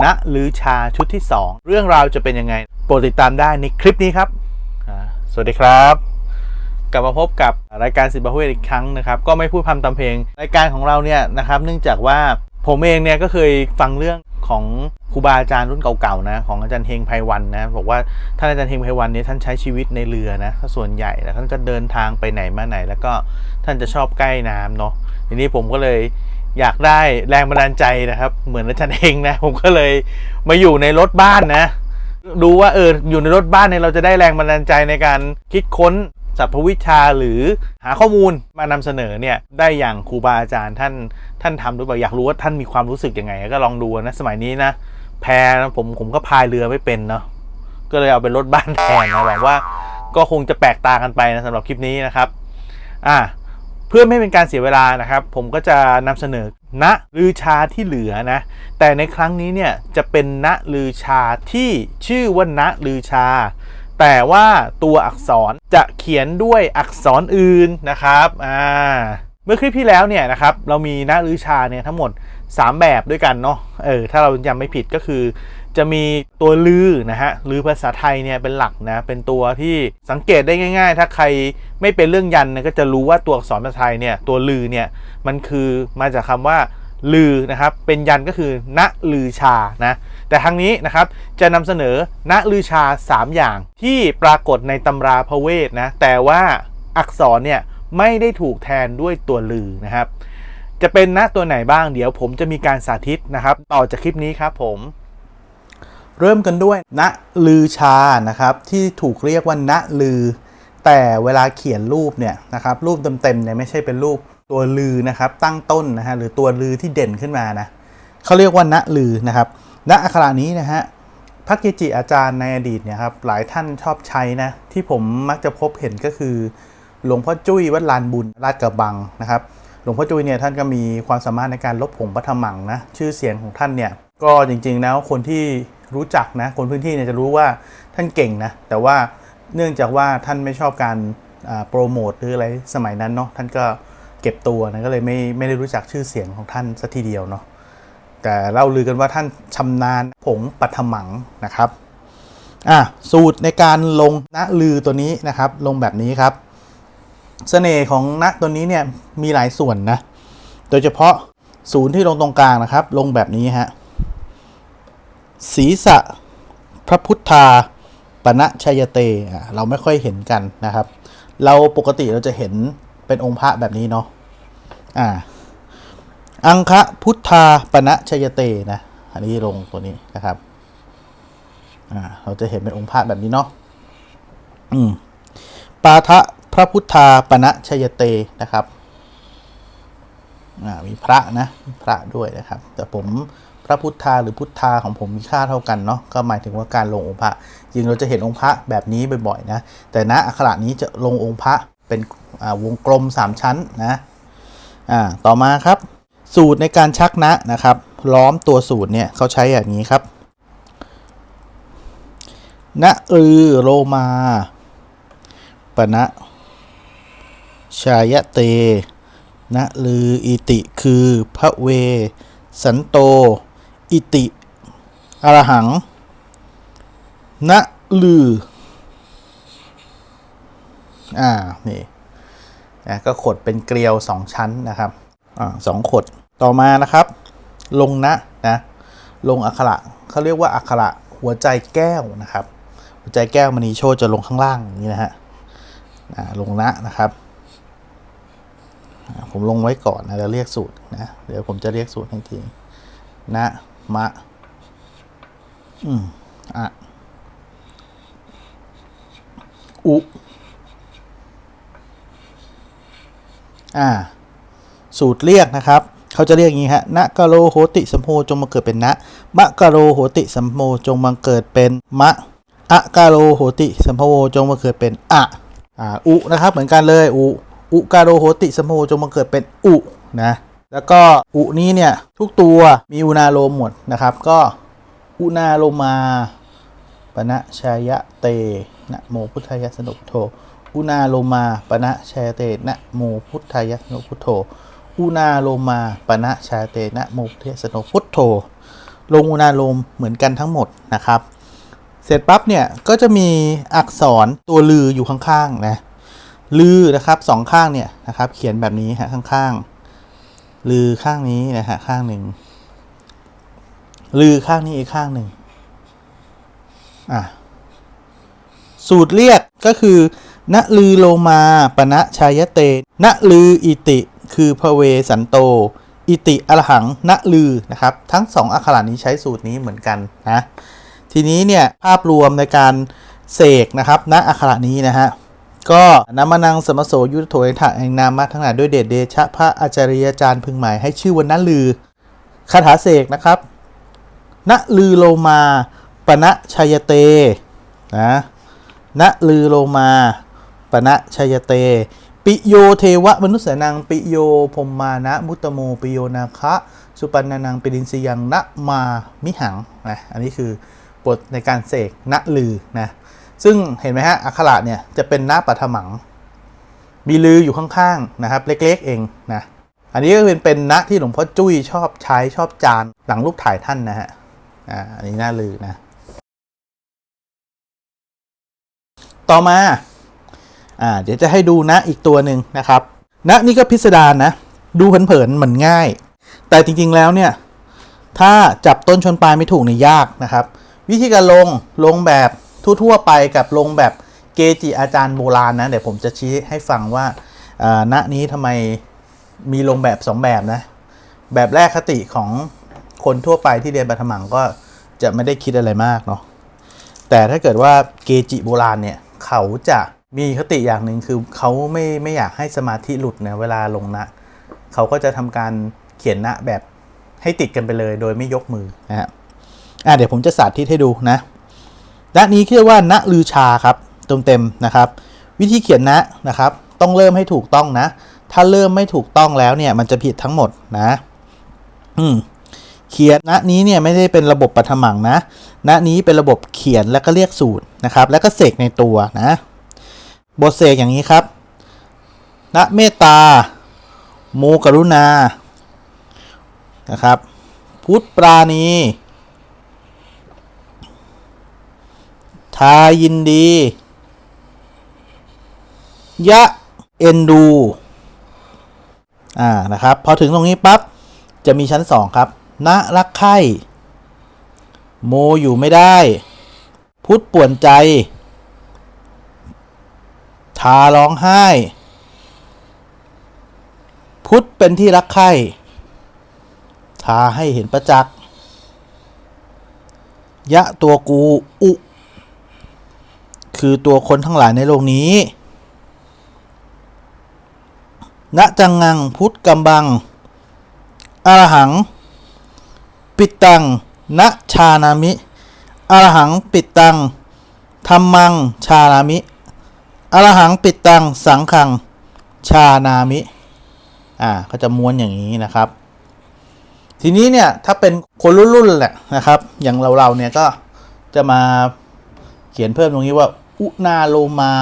ณหรือชาชุดที่ 2 เรื่องราวจะเป็นยังไง โปรดติดตามได้ในคลิปนี้ครับ สวัสดีครับ กลับมาพบกับรายการสิบาเวทอีกครั้งนะครับ ก็ไม่พูดพำทำเพลง รายการของเราเนี่ยนะครับ เนื่องจากว่าผมเองเนี่ยก็เคยฟังเรื่องของครูบาอาจารย์รุ่นเก่าๆนะของอาจารย์เฮงไพวันนะบอกว่าท่านอาจารย์เฮงไพวันเนี่ยท่านใช้ชีวิตในเรือนะส่วนใหญ่แล้วท่านก็เดินทางไปไหนมาไหน แล้วก็ท่านจะชอบใกล้น้ำเนาะทีนี้ผมก็เลย อยากได้แรงบันดาลใจนะครับ เหมือนอาจารย์เฮงนะ ผมก็เลยมาอยู่ในรถบ้านนะ ดูว่าเอออยู่ในรถบ้านเนี่ยเราจะได้แรงบันดาลใจในการคิดค้นสรรพวิชาหรือหาข้อมูลมานำเสนอเนี่ยได้อย่างครูบาอาจารย์ท่านท่านทำหรือเปล่าอยากรู้ว่าท่านมีความรู้สึกยังไง ก็ลองดูนะสมัยนี้นะ แพนะผมผมก็พายเรือไม่เป็นเนาะก็เลยเอาเป็นรถบ้านแทนนะหวังว่าก็คงจะแปลกตากันไปนะสำหรับคลิปนี้นะครับ อ่า พื่อไม่เป็นการเสียเวลานะครับ ผมก็จะนำเสนอณลือชาที่เหลือนะ แต่ในครั้งนี้เนี่ยจะเป็นณลือชาที่ชื่อว่าณลือชา แต่ว่าตัวอักษรจะเขียนด้วยอักษรอื่นนะครับอ่าเมื่อคลิปที่แล้วเนี่ยนะครับเรามีณลือชาเนี่ยทั้งหมด 3 แบบด้วยกันเนาะเออถ้าเราจำไม่ผิดก็คือ จะมีตัวลือนะฮะลือภาษาไทยเนี่ยเป็นหลักนะ เป็นตัวที่สังเกตได้ง่าย ๆ ถ้าใครไม่เป็นเรื่องยันนี่ยก็จะรู้ว่าตัวอักษรภาษาไทยเนี่ยตัวลือเนี่ยมันคือมาจากคำว่าลือนะครับเป็นยันก็คือณลือชานะแต่ทางนี้นะครับจะนำเสนอณลือชา 3 อย่างที่ปรากฏในตำราพระเวทนะแต่ว่าอักษรเนี่ยไม่ได้ถูกแทนด้วยตัวลือนะครับ จะเป็นณตัวไหนบ้างเดี๋ยวผมจะมีการสาธิตนะครับ ต่อจากคลิปนี้ครับผม เริ่มกันด้วย ณลือชานะครับ ที่ถูกเรียกว่าณลือ แต่เวลาเขียนรูปเนี่ยนะครับ รูปเต็มๆเนี่ยไม่ใช่เป็นรูปตัวลือนะครับ ตั้งต้นนะฮะหรือตัวลือที่เด่นขึ้นมานะเขาเรียกว่าณลือนะครับ ณอักขระนี้นะฮะพระเกจิอาจารย์ในอดีตเนี่ยครับหลายท่านชอบใช้นะ ที่ผมมักจะพบเห็นก็คือ หลวงพ่อจุ้ยวัดลานบุญลาดกระบังนะครับ หลวงพ่อจุ้ยเนี่ยท่านก็มีความสามารถในการลบผงปัทมังนะชื่อเสียงของท่านเนี่ยก็จริงๆแล้วคนที่ รู้จักนะ คนพื้นที่เนี่ยจะรู้ว่าท่านเก่งนะ แต่ว่าเนื่องจากว่าท่านไม่ชอบการโปรโมทหรืออะไรสมัยนั้นเนาะท่านก็เก็บตัวนะก็เลยไม่ไม่ได้รู้จักชื่อเสียงของท่านสัทีเดียวเนาะแต่เล่าลือกันว่าท่านชำนาญผงปัทมังนะครับอะสูตรในการลงณลือตัวนี้นะครับ ลงแบบนี้ครับเสน่ห์ของณตัวนี้เนี่ยมีหลายส่วนนะ โดยเฉพาะศูนย์ที่ลงตรงกลางนะครับ ลงแบบนี้ฮะ ศีรษะพระพุทธาปณะชัยเตอะเราไม่ค่อยเห็นกันนะครับ เราปกติเราจะเห็นเป็นองค์พระแบบนี้เนาะอ่าอังคะพุทธาปณะชัยเตนะ อันนี้ลงตัวนี้นะครับอ่าเราจะเห็นเป็นองค์พระแบบนี้เนาะอืมปาทะพระพุทธาปณะชยเตนะครับมีพระนะมีพระด้วยนะครับ แต่ผม ระพุทธาหรือพุทธาของผมมีค่าเท่ากันเนาะก็หมายถึงว่าการลงองค์พระจริงเราจะเห็นองค์พระแบบนี้บ่อยๆนะแต่ณอักขระนี้จะลงองค์พระเป็นวงกลม 3 ชั้นนะอ่าต่อมาครับ สูตรในการชักนะนะครับ ล้อมตัวสูตรเนี่ยเขาใช้อย่างนี้ครับนะอือโรมาปณะชายเตนะลืออิติคือพระเว สันโต อิติอรหังนะลือ อ่า นี่นะก็ขดเป็นเกลียวสองชั้นนะครับ อ่าสองขด ต่อมานะครับ ลงนะนะ ลงอักขระเขาเรียกว่าอักขระหัวใจแก้วนะครับ หัวใจแก้วมณีโชจะลงข้างล่างอย่างนี้นะฮะ อ่า ลงนะนะครับ ผมลงไว้ก่อนนะจะเรียกสูตรนะ เดี๋ยวผมจะเรียกสูตรให้ที นะ มะ อืมอะอุอ่า สูตรเรียกนะครับ เขาจะเรียกอย่างนี้ฮะนะกะโรโหติสัมโภจงมาเกิดเป็นนะมะกะโรโหติสัมโภจงมาเกิดเป็นมะอะกะโรโหติสัมโภจงมาเกิดเป็นอะอ่าอุนะครับเหมือนกันเลยอุอุกาโรโหติสัมโภจงมาเกิดเป็นอุนะ แล้วก็อุนี้เนี่ยทุกตัวมีอุณาโลมหมดนะครับ ก็อุณาโลมาปณะชายะเตนะโมพุทธายะสนุพุทโธอุณาโลมาปณะชายะเตนะโมพุทธายะสนุพุทโธอุณาโลมาปณะชายะเตนะโมพุทธายะสนุพุทโธลงอุณาโลมเหมือนกันทั้งหมดนะครับ เสร็จปั๊บเนี่ยก็จะมีอักษรตัวลืออยู่ข้างๆนะลือนะครับสองข้างเนี่ยนะครับเขียนแบบนี้ฮะข้างๆ ลือข้างนี้นะฮะข้างหนึ่งลือข้างนี้อีกข้างหนึ่งอะสูตรเรียกก็คือณลือโลมาปณะชายเตณลืออิติ คือพระเวสันโต อิติอรหังณลือนะครับ ทั้งสองอักขระนี้ใช้สูตรนี้เหมือนกันนะ ทีนี้เนี่ยภาพรวมในการเสกนะครับณอักขระนี้นะฮะ ก็นามานังสมโสยุทธโถยถะแห่งนามาทั้งหลายด้วยเดชเดชะพระอาจารยอาจารย์พึงหมายให้ชื่อวันนลือคาถาเสกนะครับณลือโลมาปณะชัยเตนะณลือโลมาปณะชัยเต ปิโยเทวมนุษย์นังปิโยพรหมานะมุตโมปิโยนาคะสุปันนานังปิดินสียังนะมามิหังนะอันนี้คือบทในการเสกณลือนะ ซึ่งเห็นไหมฮะอักขระเนี่ยจะเป็นหน้าปัทมัง มีลืออยู่ข้างๆนะครับ เล็กๆเองนะอันนี้ก็เป็นเป็นณที่หลวงพ่อจุ้ยชอบใช้ชอบจานหลังรูปถ่ายท่านนะฮะอ่าอันนี้หน้าลือนะ ต่อมาอ่าเดี๋ยวจะให้ดูนะอีกตัวหนึ่งนะครับนะนี่ก็พิสดารนะ ดูเผินๆเหมือนง่าย แต่จริงๆแล้วเนี่ยถ้าจับต้นชนปลายไม่ถูกเนี่ยยากนะครับ วิธีการลงลงแบบ ทั่วๆไปกับลงแบบเกจิอาจารย์โบราณนะเดี๋ยวผมจะชี้ให้ฟังว่าณนี้ทำไมมีลงแบบ 2 แบบนะ แบบแรกคติของคนทั่วไปที่เรียนบัตมังก็จะไม่ได้คิดอะไรมากเนาะแต่ถ้าเกิดว่าเกจิโบราณเนี่ยเขาจะมีคติอย่างหนึ่งคือเขาไม่ไม่อยากให้สมาธิหลุดเนี่ยเวลาลงนะเขาก็จะทำการเขียนนะแบบให้ติดกันไปเลย โดยไม่ยกมือนะฮะอะเดี๋ยวผมจะสาธิตให้ดูนะ นะนี้เรียกว่าณลือชาครับเต็มเต็มๆนะครับ วิธีเขียนนะนะครับ ต้องเริ่มให้ถูกต้องนะ ถ้าเริ่มไม่ถูกต้องแล้วเนี่ยมันจะผิดทั้งหมดนะอืมเขียนณนี้เนี่ยไม่ได้เป็นระบบปฐมังนะณนี้เป็นระบบเขียนแล้วก็เรียกสูตรนะครับ แล้วก็เสกในตัวนะบทเสกอย่างนี้ครับณเมตตาโมกรุณานะครับ พุทธปราณี ทายินดี ยะ เอ็นดู อ่า นะครับ พอถึงตรงนี้ปั๊บ จะมีชั้นสองครับณรักไข้โมอยู่ไม่ได้ พุทธป่วนใจ ทาร้องไห้ พุทธเป็นที่รักใคร่ทาให้เห็นประจักษ์ยะตัวกู อุ คือตัวคนทั้งหลายในโลกนี้ ณจังงังพุทธกำบัง อรหัง ปิดตัง ณชานามิ อรหังปิดตังธรรมัง ชานามิ อรหังปิดตัง สังขัง ชานามิ อ่าก็จะม้วนอย่างนี้นะครับ ทีนี้เนี่ยถ้าเป็นคนรุ่นๆแหละนะครับ อย่างเราๆเนี่ยก็จะมาเขียนเพิ่มตรงนี้ว่า อุนาโลมา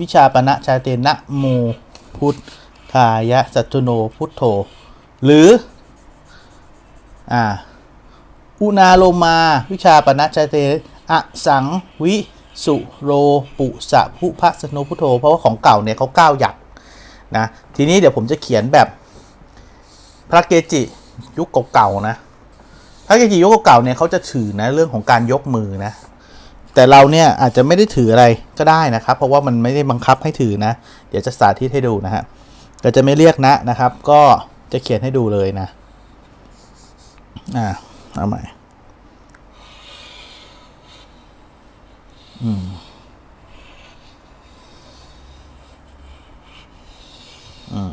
วิชาปณะชาเตนะโมพุทธายะสัจโนพุทโธ หรือ อ่า อุนาโลมา วิชาปณะชาเตอะสังวิสุโรปุสะพุพะสโนพุทโธ เพราะว่าของเก่าเนี่ยเขาก้าวหยักนะ ทีนี้เดี๋ยวผมจะเขียนแบบพระเกจิยุคเก่าๆนะ พระเกจิยุคเก่าๆเนี่ยเขาจะถือนะเรื่องของการยกมือนะ แต่เราเนี่ยอาจจะไม่ได้ถืออะไรก็ได้นะครับ เพราะว่ามันไม่ได้บังคับให้ถือนะ เดี๋ยวจะสาธิตให้ดูนะฮะก็จะไม่เรียกนะนะครับ ก็จะเขียนให้ดูเลยนะอ่าเอาใหม่อืมอืม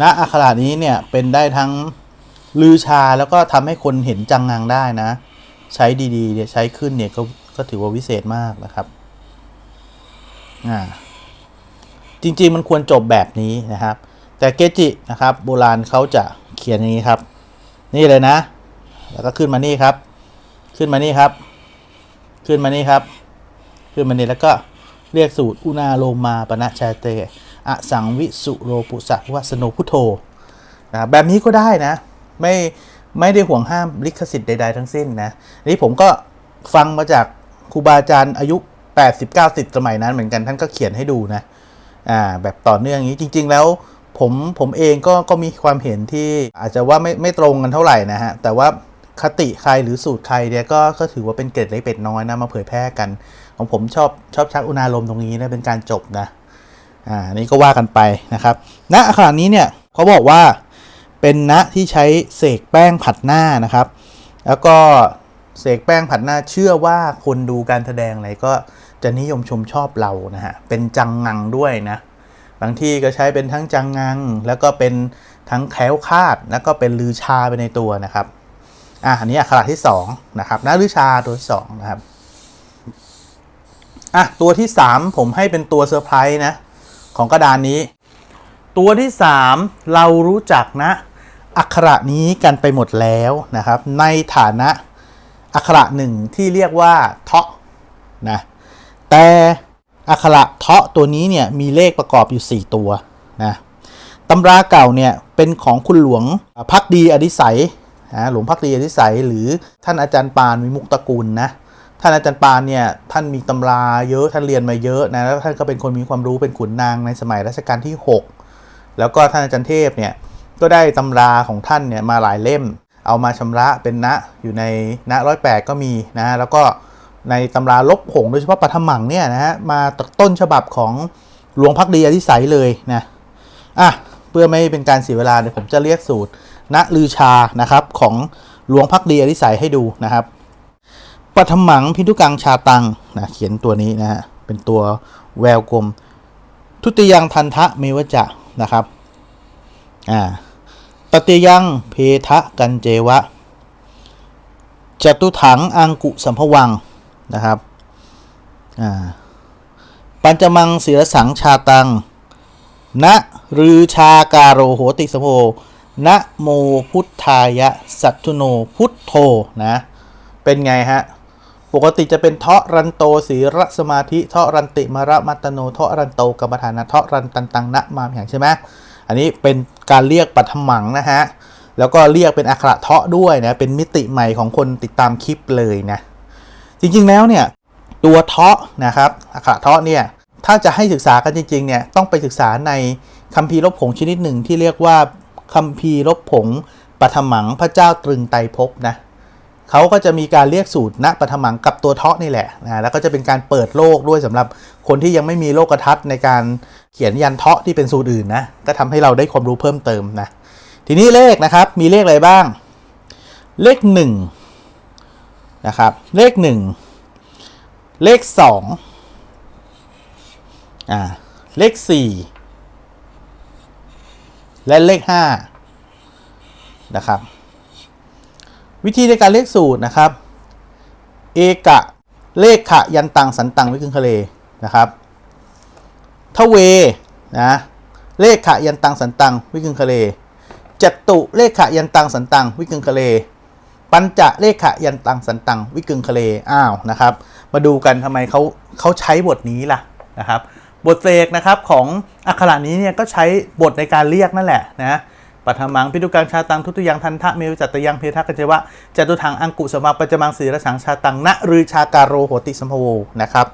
ณอักขระนี้เนี่ยเป็นได้ทั้ง ลือชาแล้วก็ทำให้คนเห็นจังงังได้นะ ใช้ดีๆเนี่ยใช้ขึ้นเนี่ยก็ก็ถือว่าวิเศษมากนะครับอ่าจริงๆมันควรจบแบบนี้นะครับ แต่เกจินะครับ โบราณเขาจะเขียนอย่างนี้ครับ นี่เลยนะ แล้วก็ขึ้นมานี่ครับ ขึ้นมานี่ครับ ขึ้นมานี่ครับ ขึ้นมานี่แล้วก็เรียกสูตรอุณาโลมาปณะชาเตอสังวิสุโรปุสะวัสโนพุโธนะแบบนี้ก็ได้นะ ไม่ไม่ได้ห่วงห้ามลิขสิทธิ์ใด ๆ ทั้งสิ้นนะนนี้ผมก็ฟังมาจากครูบาอาจารย์อายุ 80-90 สมัยนั้นเหมือนกันท่านก็เขียนให้ดูนะอ่าแบบต่อเนื่องอย่างนี้จริง ๆ แล้วผมผมเองก็ก็มีความเห็นที่อาจจะว่าไม่ไม่ตรงกันเท่าไหร่นะฮะ แต่ว่าคติใครหรือสูตรใครเนี่ยก็ก็ถือว่าเป็นเกร็ดเล็กเป็ดน้อยนะมาเผยแพร่กัน ของผมชอบชอบชักอุณาลมตรงนี้นะเป็นการจบนะอ่านี่ก็ว่ากันไปนะครับณอาคารนี้เนี่ยเขาบอกว่า เป็นณที่ใช้เสกแป้งผัดหน้านะครับ แล้วก็เสกแป้งผัดหน้าเชื่อว่าคนดูการแสดงอะไรก็จะนิยมชมชอบเรานะฮะ เป็นจังงังด้วยนะ บางที่ก็ใช้เป็นทั้งจังงัง แล้วก็เป็นทั้งแคล้วคาด แล้วก็เป็นลือชาไปในตัวนะครับ อะอันนี้อักขระที่สองนะครับณลือชาตัวที่สองนะครับ อะตัวที่ 3 ผมให้เป็นตัวเซอร์ไพรส์นะ ของกระดานนี้ ตัวที่ 3 เรารู้จักนะ อักขระนี้กันไปหมดแล้วนะครับ ในฐานะอักขระหนึ่งที่เรียกว่าเทาะนะแต่อักขระเทาะตัวนี้เนี่ยมีเลขประกอบอยู่ 4 ตัวนะตำราเก่าเนี่ยเป็นของคุณหลวงพักดีอดิสัยนะหลวงพักดีอดิสัย หรือท่านอาจารย์ปานวิมุกตระกูลนะท่านอาจารย์ปานเนี่ยท่านมีตำราเยอะท่านเรียนมาเยอะนะแล้วท่านก็เป็นคนมีความรู้เป็นขุนนางในสมัยรัชกาลที่ 6 แล้วก็ท่านอาจารย์เทพเนี่ย ก็ได้ตำราของท่านเนี่ยมาหลายเล่ม เอามาชำระเป็นณอยู่ในณร้อยแปดก็มีนะ แล้วก็ในตำราลบผงโดยเฉพาะปัทมังเนี่ยนะฮะมาจากต้นฉบับของหลวงพักดีอธิสัยเลยนะอะเพื่อไม่เป็นการเสียเวลาเดี๋ยวผมจะเรียกสูตรณลือชานะครับของหลวงพักดีอธิสัยให้ดูนะครับปัทมังพินทุกังชาตังนะเขียนตัวนี้นะฮะเป็นตัวแววกลม ทุติยังทันทะเมวจะนะครับอ่า ตติยังเพทะกันเจวะจตุถังอังกุสัมภวังนะครับปัญจมังศิรสังชาตังนะรือชาการโรโหติสโภนะโมพุทธายะ สัตทุโนพุทโธนะ เป็นไงฮะ ปกติจะเป็นเทาะรันโตสีระสมาธิเทาะรันติมระมัตตโนเทาะรันโตกรรมฐานะเทาะรันตันตังนะมามอย่างใช่ไหม อันนี้เป็นการเรียกปัทมังนะฮะ แล้วก็เรียกเป็นอักขระเทาะด้วยนะ เป็นมิติใหม่ของคนติดตามคลิปเลยนะ จริงๆแล้วเนี่ยตัวเทาะนะครับอักขระเทาะเนี่ยถ้าจะให้ศึกษากันจริงๆเนี่ยต้องไปศึกษาในคัมภีร์ลบผงชนิดหนึ่งที่เรียกว่าคัมภีร์ลบผงปัทมังพระเจ้าตรึงไตรภพนะ เขาก็จะมีการเรียกสูตรณปฐมังกับตัวเทาะนี่แหละนะแล้วก็จะเป็นการเปิดโลกด้วยสำหรับคนที่ยังไม่มีโลกทัศน์ในการเขียนยันเทาะที่เป็นสูตรอื่นนะก็ทำให้เราได้ความรู้เพิ่มเติมนะทีนี้เลขนะครับมีเลขอะไรบ้าง เลขหนึ่งนะครับเลขหนึ่งเลขสองอ่าเลขสี่และเลขห้านะครับ วิธีในการเลขสูตรนะครับ เอกะเลขขะยันตังสันตังวิกึงคะเลนะครับทเวนะเลขขะยันตังสันตังวิกึงคะเลจตุเลขขะยันตังสันตังวิกึงคะเลปัญจะเลขขะยันตังสันตังวิกึงคะเลอ้าวนะครับ มาดูกันทำไมเขาเขาใช้บทนี้ล่ะนะครับ บทเสกนะครับของอักขระนี้เนี่ยก็ใช้บทในการเรียกนั่นแหละนะ ปัทมังพิทุกังชาตังทุติยังทันทะเมวจัตยังเพทะกัจเจวะจตุถังอังกุสมาปัจมังสีระสังชาตังนะรือชาการโรโหติสัมภโวนะครับ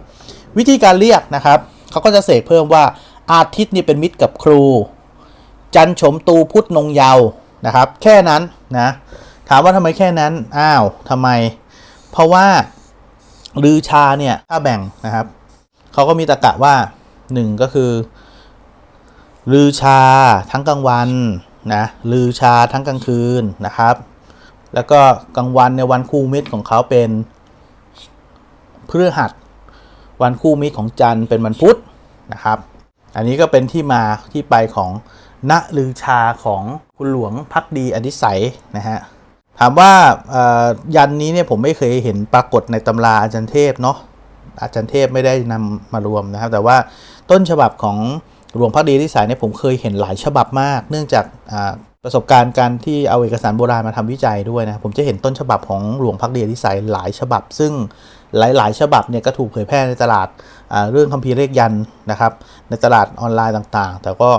วิธีการเรียกนะครับเขาก็จะเสกเพิ่มว่าอาทิตย์นี่เป็นมิตรกับครู จันทร์ฉมตูพุทธนงเยาวนะครับ แค่นั้นนะถามว่าทำไมแค่นั้นอ้าวทำไม เพราะว่าลือชาเนี่ยถ้าแบ่งนะครับเขาก็มีตะกะว่าหนึ่งก็คือลือชาทั้งกลางวัน นะลือชาทั้งกลางคืนนะครับ แล้วก็กลางวันในวันคู่มิตรของเขาเป็นพฤหัส วันคู่มิตรของจันทร์เป็นวันพุธนะครับ อันนี้ก็เป็นที่มาที่ไปของณลือชาของคุณหลวงพักดีอดิสัยนะฮะถามว่ายันนี้เนี่ยผมไม่เคยเห็นปรากฏในตำราอาจารย์เทพเนาะอาจารย์เทพไม่ได้นำมารวมนะครับ แต่ว่าต้นฉบับของ หลวงพักดีที่สายเนี่ยผมเคยเห็นหลายฉบับมาก เนื่องจากประสบการณ์การที่เอาเอกสารโบราณมาทำวิจัยด้วยนะผมจะเห็นต้นฉบับของหลวงพักดีที่สายหลายฉบับ ซึ่งหลาย ๆ ฉบับเนี่ยก็ถูกเผยแพร่ในตลาดเรื่องคัมภีร์เลขยันนะครับ ในตลาดออนไลน์ต่างๆ แต่ก็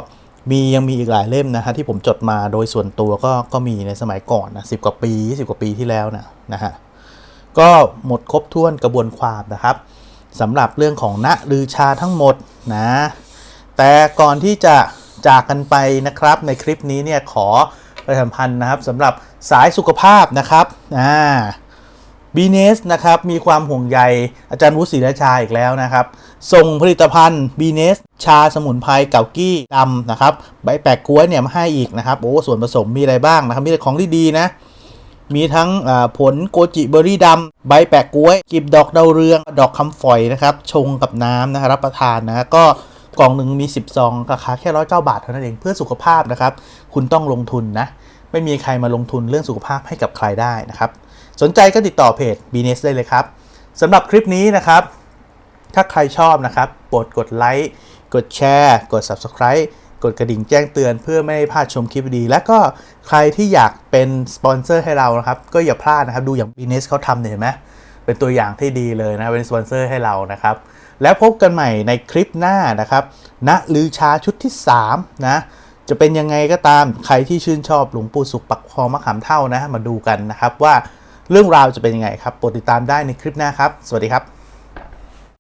มียังมีอีกหลายเล่มนะฮะที่ผมจดมาโดยส่วนตัวก็ก็มีในสมัยก่อนนะสิกว่าปี20กว่าปีที่แล้วนะนะฮะก็หมดครบถ้วนกระบวนความนะครับสำหรับเรื่องของณลือชาทั้งหมดนะ แต่ก่อนที่จะจากกันไปนะครับในคลิปนี้เนี่ยขอประชาสัมพันธ์นะครับสำหรับสายสุขภาพนะครับอ่าบีเนสนะครับมีความห่วงใยอาจารย์วุฒิศรีราชาอีกแล้วนะครับ ส่งผลิตภัณฑ์บีเนสชาสมุนไพรเก่ากี้ดำนะครับ ใบแปลกกล้วยเนี่ยมาให้อีกนะครับ โอ้ส่วนผสมมีอะไรบ้างนะครับ มีแต่ของดีๆนะ มีทั้งผลโกจิเบอร์รี่ดำใบแปะกล้วยกลีบดอกดาวเรือง ดอกคำฝอยนะครับ ชงกับน้ำนะครับรับประทานนะก็ กล่องหนึ่งมี 10 ซองราคาแค่ร้อยเก้าบาทเท่านั้นเองเพื่อสุขภาพนะครับ คุณต้องลงทุนนะ ไม่มีใครมาลงทุนเรื่องสุขภาพให้กับใครได้นะครับ สนใจก็ติดต่อเพจ b n e s ได้เลยครับสำหรับคลิปนี้นะครับ ถ้าใครชอบนะครับโปรดกดไลค์กดแชร์กด Subscribe กดกระดิ่งแจ้งเตือนเพื่อไม่ให้พลาดชมคลิปดี และก็ใครที่อยากเป็นสปอนเซอร์ให้เรานะครับ ก็อย่าพลาดนะครับ ดูอย่าง b n e s เขาทำเห็นไหมเป็นตัวอย่างที่ดีเลยนะ เป็นสปอนเซอร์ให้เรานะครับ แล้วพบกันใหม่ในคลิปหน้านะครับณลือชาชุดที่ 3 นะ จะเป็นยังไงก็ตามใครที่ชื่นชอบหลวงปู่สุขปักคองมะขามเท่านะ มาดูกันนะครับว่าเรื่องราวจะเป็นยังไงครับโปรดติดตามได้ในคลิปหน้าครับ สวัสดีครับ